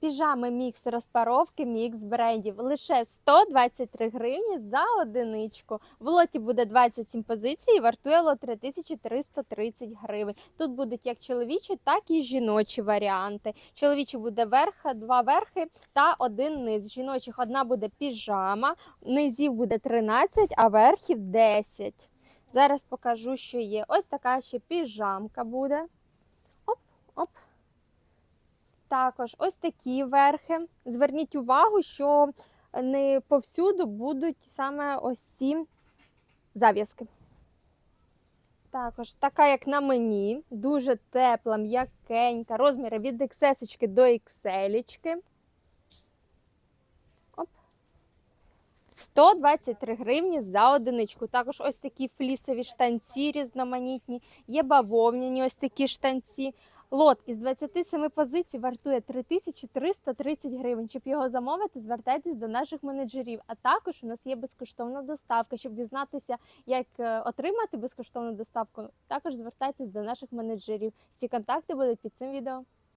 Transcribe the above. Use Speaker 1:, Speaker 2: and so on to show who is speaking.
Speaker 1: Піжами мікс розпаровки, мікс брендів. Лише 123 гривні за одиничку. В лоті буде 27 позицій і вартує лот 3330 гривень. Тут будуть як чоловічі, так і жіночі варіанти. Чоловічі буде верх, два верхи та один низ. Жіночих одна буде піжама, низів буде 13, а верхів 10. Зараз покажу, що є. Ось така ще піжамка буде. Також ось такі верхи. Зверніть увагу, що не повсюду будуть саме ось ці зав'язки. Також така, як на мені, дуже тепла, м'якенька, розміри від XS до XL. Оп. 123 гривні за одиничку. Також ось такі флісові штанці різноманітні, є бавовняні ось такі штанці. Лот із 27 позицій вартує 3330 гривень. Щоб його замовити, звертайтесь до наших менеджерів. А також у нас є безкоштовна доставка. Щоб дізнатися, як е, отримати безкоштовну доставку, також звертайтесь до наших менеджерів. Всі контакти будуть під цим відео.